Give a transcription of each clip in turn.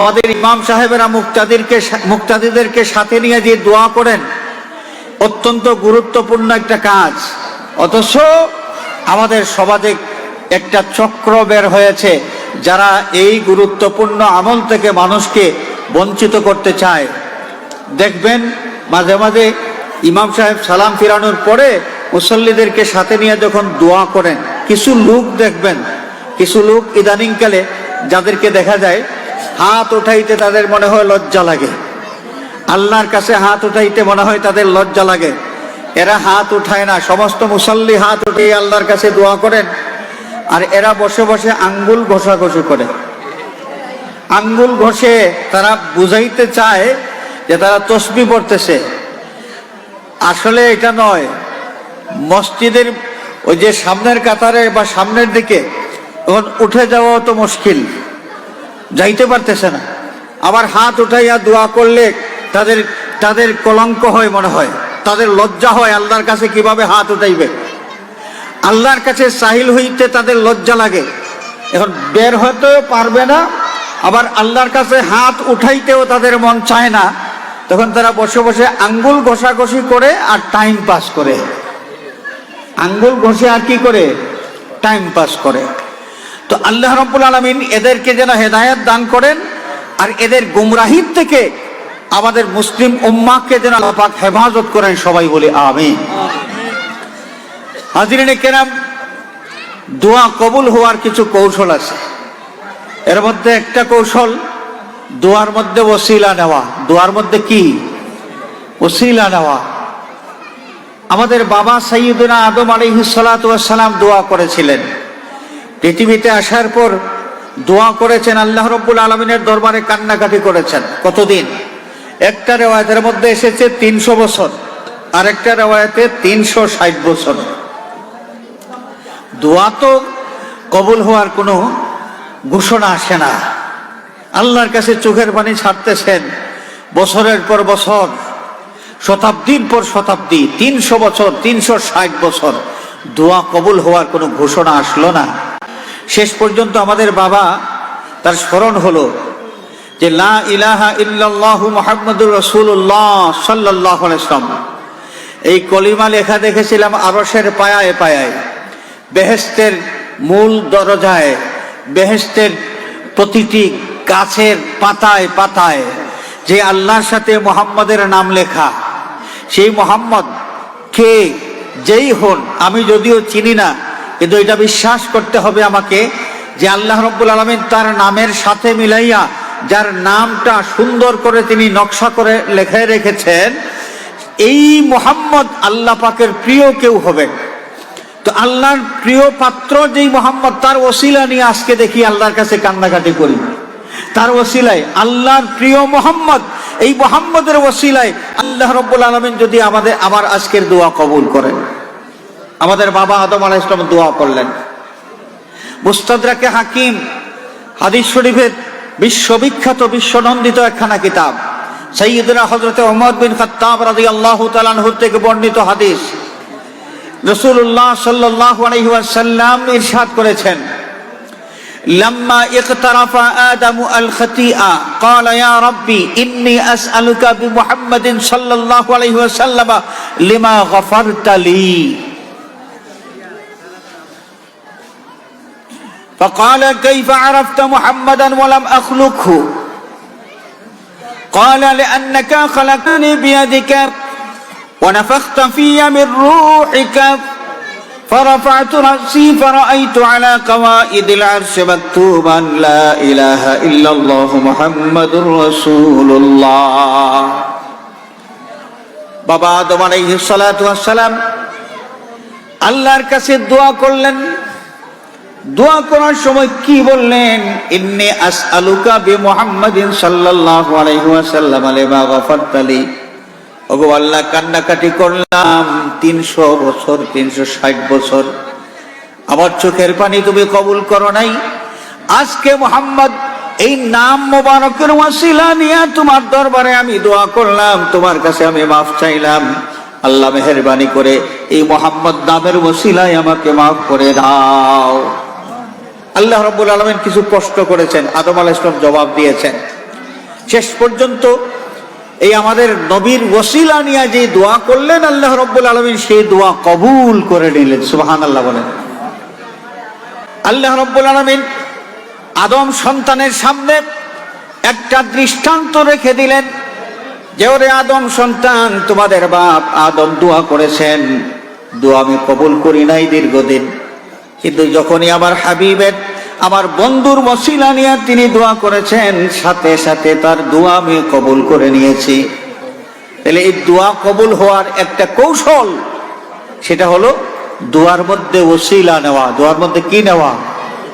আমাদের ইমাম সাহেবেরা মুক্তাদিরকে মুক্তাদিদেরকে সাথে নিয়ে যে দোয়া করেন, অত্যন্ত গুরুত্বপূর্ণ একটা কাজ। অথচ আমাদের সমাজে একটা চক্র বের হয়েছে, যারা এই গুরুত্বপূর্ণ আমল থেকে মানুষকে বঞ্চিত করতে চায়। দেখবেন মাঝে মাঝে ইমাম সাহেব সালাম ফিরানোর পরে মুসল্লিদেরকে সাথে নিয়ে যখন দোয়া করেন, কিছু লোক দেখবেন, কিছু লোক ইদানিংকালে যাদেরকে দেখা যায় হাত উঠাইতে তাদের মনে হয় লজ্জা লাগে। আল্লাহর কাছে হাত উঠাইতে মনে হয় তাদের লজ্জা লাগে। এরা হাত উঠায় না, সমস্ত মুসল্লি হাত উঠিয়ে আল্লাহর কাছে দোয়া করেন আর এরা বসে বসে আঙ্গুল ঘষাঘষি করে। আঙ্গুল ঘষে তারা বুঝাইতে চায় যে তারা তসবি পড়তেছে। আসলে এটা নয়, মসজিদের ওই যে সামনের কাতারে বা সামনের দিকে, তখন উঠে যাওয়া তো মুশকিল। যাইতে পারতেছে না। আবার হাত উঠাইয়া দোয়া করলে তাদের তাদের কলঙ্ক হয় মনে হয়। তাদের লজ্জা হয় আল্লাহর কাছে কীভাবে হাত উঠাইবে। আল্লাহর কাছে সাহিল হইতে তাদের লজ্জা লাগে। এখন বের হতেও পারবে না, আবার আল্লাহর কাছে হাত উঠাইতেও তাদের মন চায় না। তখন তারা বসে বসে আঙ্গুল ঘষাঘষি করে আর টাইম পাস করে। আঙ্গুল ঘষে আর কি করে? টাইম পাস করে। তো আল্লাহ রব্বুল আলমিন এদেরকে যেন হেদায়ত দান করেন আর এদের গুমরাহির থেকে আমাদের মুসলিম উম্মাকে যেন আল্লাহ পাক হেফাজত করেন সবাই বলে আমি হাজিরিনে কেরাম, দোয়া কবুল হওয়ার কিছু কৌশল আছে। এর মধ্যে একটা কৌশল, দোয়ার মধ্যে ওসিলা নেওয়া। দোয়ার মধ্যে কি? ওসিলা নেওয়া। আমাদের বাবা সৈয়দনা আদম আলিহিসালাম দোয়া করেছিলেন। পৃথিবীতে আসার পর দোয়া করেছেন, আল্লাহ রব্বুল আলমিনের দরবারে কান্নাকাটি করেছেন। কতদিন? একটা রেওয়ায়তের মধ্যে এসেছে তিনশো বছর আর একটা রেওয়ায়তে তিনশো ষাট বছর। দোয়া তো কবুল হওয়ার কোনো ঘোষণা আসে না। আল্লাহর কাছে চোখের পানি ছাড়তেছেন বছরের পর বছর, শতাব্দীর পর শতাব্দী, তিনশো বছর, তিনশো ষাট বছর। দোয়া কবুল হওয়ার কোনো ঘোষণা আসলো না। শেষ পর্যন্ত আমাদের বাবা তার স্মরণ হলো যে লা ইলাহা ইল্লাল্লাহু মুহাম্মাদুর রাসূলুল্লাহ সাল্লাল্লাহু আলাইহি ওয়াসাল্লাম। এই কলিমা লেখা দেখেছিলাম আরশের পায়ায় পায়ায় বেহেস্তের মূল দরজায় বেহেস্তের প্রতিটি গাছের পাতায় পাতায় যে আল্লাহর সাথে মোহাম্মদের নাম লেখা। সেই মোহাম্মদ কে? যেই হন, আমি যদিও চিনি না কিন্তু এটা বিশ্বাস করতে হবে আমাকে যে আল্লাহ রব্বুল আলমিন তার নামের সাথে মিলাইয়া যার নামটা সুন্দর করে তিনি নকশা করে লেখায় রেখেছেন, এই মোহাম্মদ আল্লাহ পাকের প্রিয় কেউ হবেন তো আল্লাহর প্রিয় পাত্র যেই মোহাম্মদ, তার ওসিলা নিয়ে আজকে দেখি আল্লাহর কাছে কান্নাকাটি করি। তার ওসিলায় আল্লাহর প্রিয় মোহাম্মদ, এই মোহাম্মদের ওসিলায় আল্লাহ রব্বুল আলমিন যদি আমাদের আমার আজকের দোয়া কবুল করেন। আমাদের বাবা আদম আলাহ ইসলাম দোয়া করলেন মুস্তাদরাকে হাকিম হাদিস শরীফের বিশ্ববিখ্যাত বিশ্বনন্দিত একখানা কিতাব সৈয়দুল্লাহ হজরত ওমর বিন খত্তাব রাজি আল্লাহ তালানহুর থেকে বর্ণিত হাদিস রসুল্লাহ সাল্লাহ আলহিহাসাল্লাম ইরশাদ করেছেন لما اقترف آدم الخطيئة قال يا ربي إني أسألك بمحمد صلى الله عليه وسلم لما غفرت لي فقال كيف عرفت محمدا ولم أخلقه قال لأنك خلقني بيدك ونفخت في من روحك فرفعت رأسي فرأيت على قوائد العرش مكتوبا لا إله إلا الله محمد رسول الله বাবা আদম আলাইহিস সালাতু সালাম আল্লাহর কাছে দোয়া করলেন দোয়া করার সময় কি বললেন? ইন্নি আসআলুকা বি মুহাম্মাদিন ওয়াসাল্লাম লিমা গফরতালি ওগো আল্লাহ কান্নাকাটি করলাম, তিনশো বছর, তিনশো ষাট বছর। আমার চোখের পানি তুমি কবুল করো নাই। আজকে মোহাম্মদ, এই নাম মোবারকের ওয়াসিলা নিয়ে তোমার দরবারে আমি দোয়া করলাম, তোমার কাছে আমি মাফ চাইলাম। আল্লাহ মেহরবানি করে এই মোহাম্মদ নামের ওসিলায় আমাকে মাফ করে দাও। আল্লাহ রব্বুল আলমেন কিছু প্রশ্ন করেছেন, আদম আলাহ ইসলাম জবাব দিয়েছেন। শেষ পর্যন্ত এই আমাদের নবীর ওসিলা নিয়ে যে দোয়া করলেন, আল্লাহ রব্বুল আলমী সেই দোয়া কবুল করে নিলেন সুবাহান আল্লাহ বলেন। আল্লাহ রব্বুল আলমিন আদম সন্তানের সামনে একটা দৃষ্টান্ত রেখে দিলেন যে, ওরে আদম সন্তান, তোমাদের বাপ আদম দোয়া করেছেন। দোয়া আমি কবুল করি নাই দীর্ঘদিন। কিন্তু যখনই আমার হাবিবের আমার বন্ধুর মসিলা নিয়ে তিনি দোয়া করেছেন, সাথে সাথে তার দোয়া আমি কবুল করে নিয়েছি। তাহলে এই দোয়া কবুল হওয়ার একটা কৌশল, সেটা হলো দোয়ার মধ্যে ওসিলা নেওয়া। দোয়ার মধ্যে কি নেওয়া?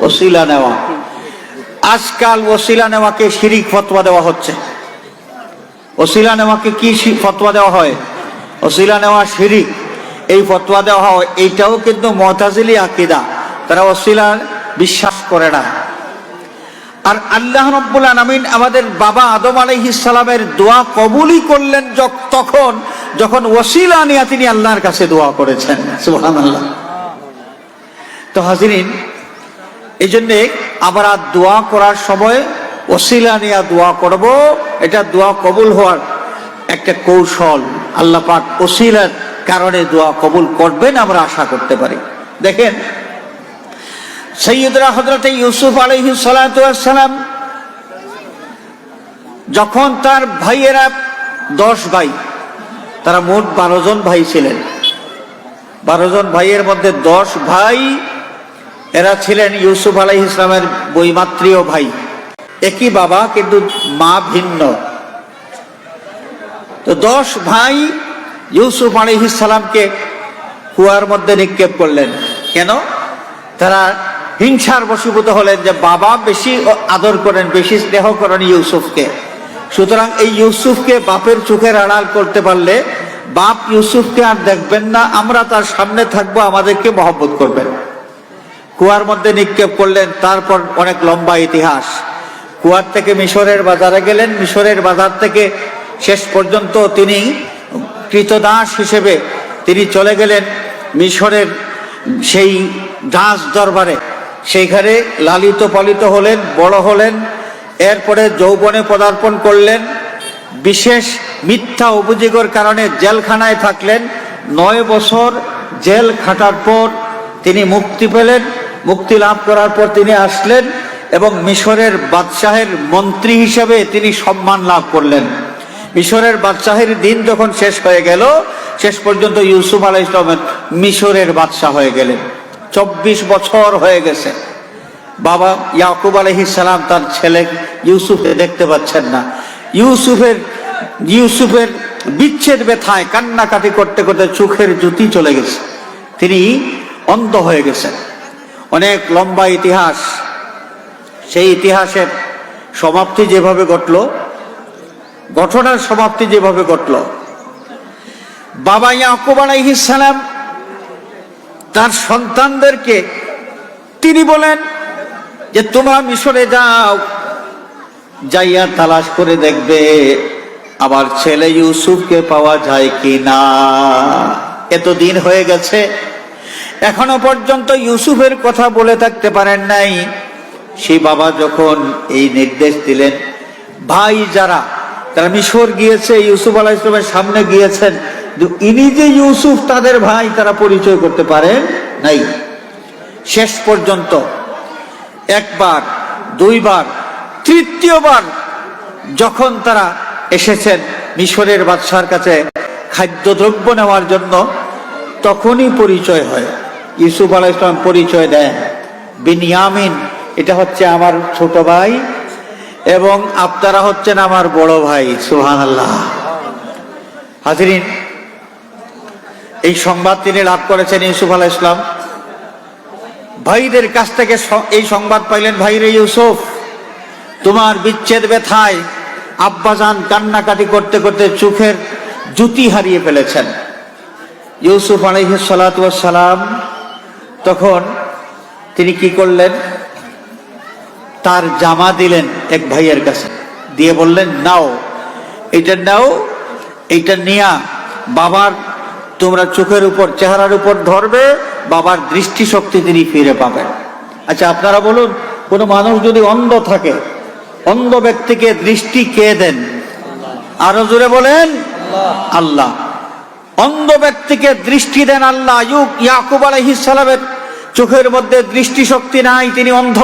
ওসিলা নেওয়া। আজকাল ওসিলা নেওয়াকে শিরিক ফতোয়া দেওয়া হচ্ছে। ওসিলা নেওয়াকে কি ফতোয়া দেওয়া হয়? ওসিলা নেওয়া শিরিক। এই ফতোয়া দেওয়া হয়, এইটাও কিন্তু মতাজিলি আকিদা। তারা ওসিলা বিশ্বাস করে না। আর আল্লাহ রব্বুল আলমিন আমাদের বাবা আদম সালামের দোয়া কবুলই করলেন তখন, যখন ওসিলা নিয়ে তিনি আল্লাহর কাছে দোয়া করেছেন। সুবহানাল্লাহ। তো হাজিরিন এই জন্যে আমরা দোয়া করার সময় ওসিলা নিয়ে দোয়া করব। এটা দোয়া কবুল হওয়ার একটা কৌশল। আল্লাহ পাক ওসিলার কারণে দোয়া কবুল করবেন আমরা আশা করতে পারি। দেখেন সৈয়দরা হজরত ইউসুফ আলহি সালাম যখন তার ভাইয়েরা দশ ভাই, তারা মোট বারো জন ভাই ছিলেন। বারো জন ভাইয়ের মধ্যে দশ ভাই, এরা ছিলেন ইউসুফ আলাই ইসলামের বৈমাত্রীয় ভাই। একই বাবা, কিন্তু মা ভিন্ন। তো দশ ভাই ইউসুফ আলী সালামকে কুয়ার মধ্যে নিক্ষেপ করলেন। কেন? তারা হিংসার বশীভূত হলেন যে বাবা বেশি আদর করেন, বেশি স্নেহ করেন ইউসুফকে। সুতরাং এই ইউসুফকে বাপের চোখের আড়াল করতে পারলে বাপ ইউসুফকে আর দেখবেন না, আমরা তার সামনে থাকব, আমাদেরকে মহব্বত করবেন। কুয়ার মধ্যে নিক্ষেপ করলেন, তারপর অনেক লম্বা ইতিহাস। কুয়ার থেকে মিশরের বাজারে গেলেন, মিশরের বাজার থেকে শেষ পর্যন্ত তিনি কৃতদাস হিসেবে তিনি চলে গেলেন মিশরের সেই দাস দরবারে। সেইখানে লালিত পালিত হলেন, বড় হলেন, এরপরে যৌবনে পদার্পণ করলেন, বিশেষ মিথ্যা অভিযোগের কারণে জেলখানায় থাকলেন, নয় বছর জেল খাটার পর তিনি মুক্তি পেলেন, মুক্তি লাভ করার পর তিনি আসলেন এবং মিশরের বাদশাহের মন্ত্রী হিসেবে তিনি সম্মান লাভ করলেন। মিশরের বাদশাহের দিন যখন শেষ হয়ে গেল, শেষ পর্যন্ত ইউসুফ আলাহ ইসলামের মিশরের বাদশাহ হয়ে গেলেন। চব্বিশ বছর হয়ে গেছে। বাবা ইয়াকুব আলহিস সালাম তার ছেলে ইউসুফকে দেখতে পাচ্ছেন না। ইউসুফের ইউসুফের বিচ্ছেদ ব্যথায় কান্নাকাটি করতে করতে চোখের জুতি চলে গেছে। তিনি অন্ধ হয়ে গেছেন। অনেক লম্বা ইতিহাস। সেই ইতিহাসের সমাপ্তি যেভাবে ঘটল, ঘটনার সমাপ্তি যেভাবে ঘটল, বাবা ইয়াকুব আলাইহিস সালাম তার সন্তানদেরকে তিনি বলেন যে, তোমরা মিশরে যাও, যাইয়া তালাশ করে দেখবে আমার ছেলে ইউসুফকে পাওয়া যায় কি না এতদিন হয়ে গেছে। এখনও পর্যন্ত ইউসুফের কথা বলে থাকতে পারেন নাই। সেই বাবা যখন এই নির্দেশ দিলেন, ভাই যারা, তারা মিশর গিয়েছে, ইউসুফ আলাহ ইসলামের সামনে গিয়েছেন ইনি যে ইউসুফ, তাদের ভাই তারা পরিচয় করতে পারেন? নাই। শেষ পর্যন্ত একবার, দুইবার, তৃতীয়বার যখন তারা এসেছেন মিশরের বাদশার কাছে খাদ্যদ্রব্য নেওয়ার জন্য, তখনই পরিচয় হয়। ইউসুফ আলাহ ইসলাম পরিচয় দেন। বিনিয়ামিন, এটা হচ্ছে আমার ছোট ভাই এবং আপনারা হচ্ছেন আমার বড় ভাই সুহান আল্লাহ হাজরিন এই সংবাদ তিনি লাভ করেছেন ইউসুফ আলাহ ইসলাম ভাইদের কাছ থেকে এই সংবাদ পাইলেন, ভাইরে ইউসুফ, তোমার বিচ্ছেদ ব্যথায় আব্বাজান কান্নাকাটি করতে করতে চোখের জুতি হারিয়ে ফেলেছেন। ইউসুফ সালাম তখন তিনি কি করলেন? তার জামা দিলেন এক ভাইয়ের কাছে, দিয়ে বললেন, নাও, এটা নাও, এইটা নিয়া, বাবার তোমরা চোখের উপর, চেহারার উপর ধরবে, বাবার দৃষ্টিশক্তি তিনি ফিরে পাবেন। আচ্ছা আপনারা বলুন, কোনো মানুষ যদি অন্ধ থাকে, অন্ধ ব্যক্তিকে দৃষ্টি কে দেন? আরও জোরে বলেন, আল্লাহ। অন্ধ ব্যক্তিকে দৃষ্টি দেন আল্লাহ। ইউক, ইয়াকুব আলাইহিস সালামের চোখের মধ্যে দৃষ্টি শক্তি নাই, তিনি অন্ধ।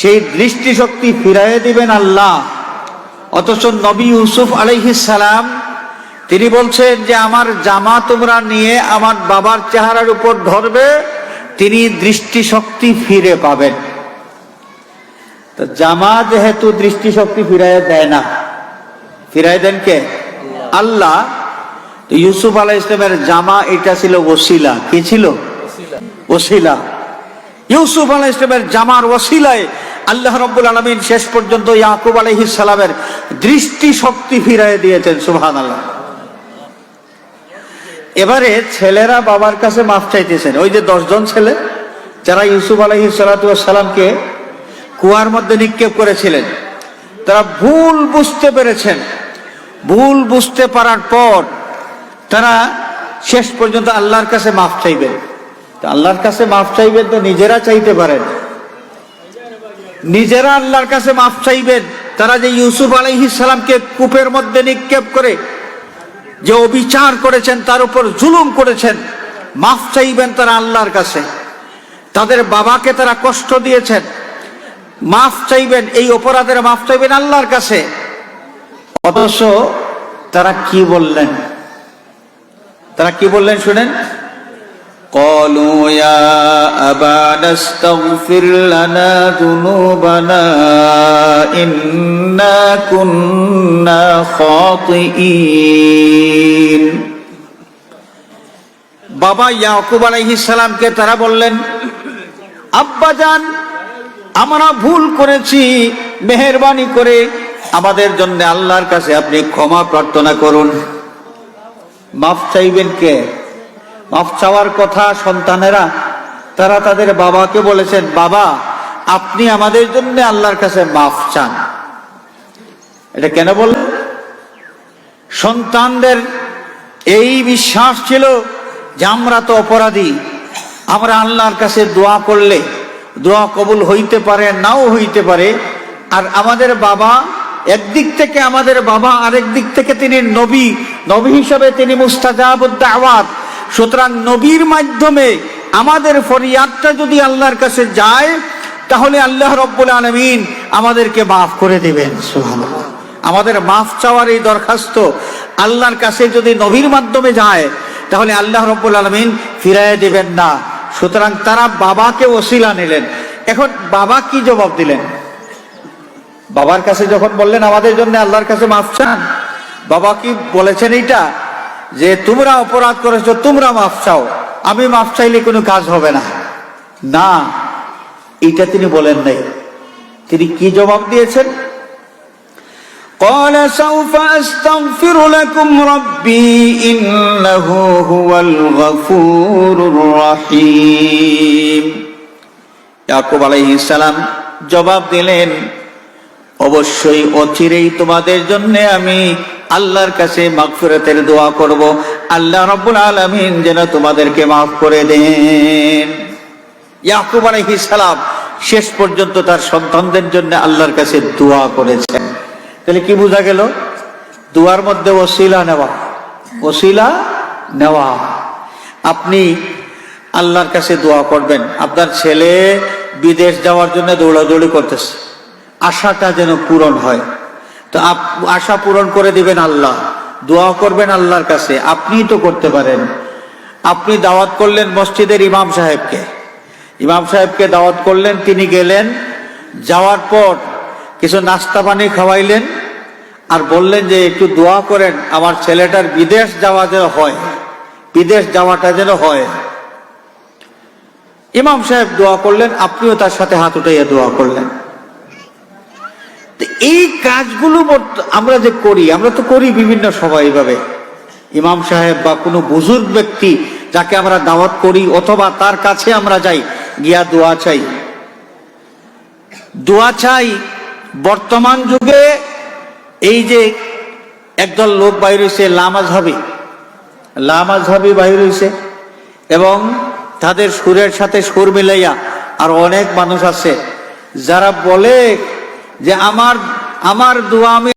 সেই দৃষ্টি শক্তি ফিরাইয়ে দিবেন আল্লাহ। অথচ নবী ইউসুফ আলাইহিস সালাম তিনি বলছেন যে আমার জামা তোমরা নিয়ে আমার বাবার চেহারার উপর ধরবে তিনি দৃষ্টি শক্তি ফিরে পাবেন। তো জামা যেহেতু দৃষ্টি শক্তি ফিরাইয়া দেয় না ফিরাই দেন কে? আল্লাহ। ইউসুফ আলাহ ইসলামের জামা এটা ছিল ওসিলা। কি ছিল? ওসিলা। ইউসুফ আলাহ ইসলামের জামার ওসিলায় আল্লাহ রব্বুল আলমিন শেষ পর্যন্ত ইয়াকুব আলহিস সালামের দৃষ্টি শক্তি ফিরাই দিয়েছেন সুহান আল্লাহ এবারে ছেলেরা বাবার কাছে মাফ চাইতেছেন। ওই যে দশজন ছেলে, যারা ইউসুফ আলহি সালাতামকে কুয়ার মধ্যে নিক্ষেপ করেছিলেন, তারা ভুল বুঝতে পেরেছেন। ভুল বুঝতে পারার পর তারা শেষ পর্যন্ত আল্লাহর কাছে মাফ চাইবেন। আল্লাহর কাছে মাফ চাইবেন তো নিজেরা চাইতে পারেন। নিজেরা আল্লাহর কাছে মাফ চাইবেন। তারা যে ইউসুফ আলাইহিস সালামকে কূপের মধ্যে নিক্ষেপ করে যে অবিচার করেছেন তার উপর জুলুম করেছেন মাফ চাইবেন তারা আল্লাহর কাছে তাদের বাবাকে তারা কষ্ট দিয়েছেন মাফ চাইবেন এই অপরাধের মাফ চাইবেন আল্লাহর কাছে অথচ তারা কি বললেন তারা কি বললেন শুনেন قالوا يا أبانا استغفر لنا ذنوبنا إنا كنا বাবা ইয়াকুব আলাইহিস সালামকে তারা বললেন, আব্বা যান আমরা ভুল করেছি, মেহরবানি করে আমাদের জন্য আল্লাহর কাছে আপনি ক্ষমা প্রার্থনা করুন। মাফ চাইবেন কে? মাফ চাওয়ার কথা সন্তানেরা, তারা তাদের বাবাকে বলেছেন, বাবা, আপনি আমাদের জন্য আল্লাহর কাছে মাফ চান। এটা কেন বললেন? সন্তানদের এই বিশ্বাস ছিল যে আমরা তো অপরাধী। আমরা আল্লাহর কাছে দোয়া করলে দোয়া কবুল হইতে পারে, নাও হইতে পারে। আর আমাদের বাবা একদিক থেকে আমাদের বাবা, আরেক দিক থেকে তিনি নবী। নবী হিসাবে তিনি মুস্তাজাবুদ্দাওয়াত সুতরাং নবীর মাধ্যমে আমাদের ফরিয়াদটা যদি আল্লাহর কাছে যায়, তাহলে আল্লাহ রব্বুল আলমিন আমাদেরকে মাফ করে দেবেন, সুবহানাল্লাহ। আমাদের মাফ চাওয়ার এই দরখাস্ত আল্লাহর কাছে যদি নবীর মাধ্যমে যায়, তাহলে আল্লাহ রব্বুল আলমিন ফিরাই দেবেন না। সুতরাং তারা বাবাকে ওসিলা নিলেন। এখন বাবা কি জবাব দিলেন? বাবার কাছে যখন বললেন, আমাদের জন্য আল্লাহর কাছে মাফ চান। বাবা কি বলেছেন এইটা? যে, তোমরা অপরাধ করেছ, তোমরা মাফ চাও। আমি মাফ চাইলে কোনো কাজ হবে না। না, এইটা তিনি বলেন নাই। তিনি কি জবাব দিয়েছেন? قال سوف أستغفر لكم ربي إنه هو الغفور الرحيم ইয়াকুব আলাইহিস সালাম জবাব দিলেন অবশ্যই অচিরেই তোমাদের জন্য আমি আল্লাহর কাছে মাগফিরাতের দোয়া করব আল্লাহ রাব্বুল আলামিন যেন তোমাদেরকে মাফ করে দেন ইয়াকুব আলাইহিস সালাম শেষ পর্যন্ত তার সন্তানদের জন্য আল্লাহর কাছে দোয়া করেছেন তাহলে কি বোঝা গেল? দুয়ার মধ্যে ওসিলা নেওয়া। ওসিলা নেওয়া। আপনি আল্লাহর কাছে দোয়া করবেন। আপনার ছেলে বিদেশ যাওয়ার জন্য দৌড়াদৌড়ি করতেছে। আশাটা যেন পূরণ হয়। তো আশা পূরণ করে দিবেন আল্লাহ। দোয়া করবেন আল্লাহর কাছে। আপনিই তো করতে পারেন। আপনি দাওয়াত করলেন মসজিদের ইমাম সাহেবকে। ইমাম সাহেবকে দাওয়াত করলেন, তিনি গেলেন। যাওয়ার পর কিছু নাস্তা পানি খাওয়াইলেন আর বললেন যে, একটু দোয়া করেন, আমার ছেলেটার বিদেশ যাওয়া যেন হয়, বিদেশ যাওয়াটা যেন হয়। ইমাম সাহেব দোয়া করলেন, আপনিও তার সাথে হাত উঠাইয়া দোয়া করলেন। এই কাজগুলো আমরা যে করি, আমরা তো করি বিভিন্ন সময় এইভাবে। ইমাম সাহেব বা কোনো বুজুর্গ ব্যক্তি যাকে আমরা দাওয়াত করি অথবা তার কাছে আমরা যাই, গিয়া দোয়া চাই। দোয়া চাই বর্তমান যুগে এই যে একদল লোক বাইর হয়েছে লামাঝাবি লামাঝাবি বাইর হয়েছে এবং তাদের সুরের সাথে সুর মিলাইয়া আর অনেক মানুষ আছে যারা বলে যে, আমার আমার দোয়া আমি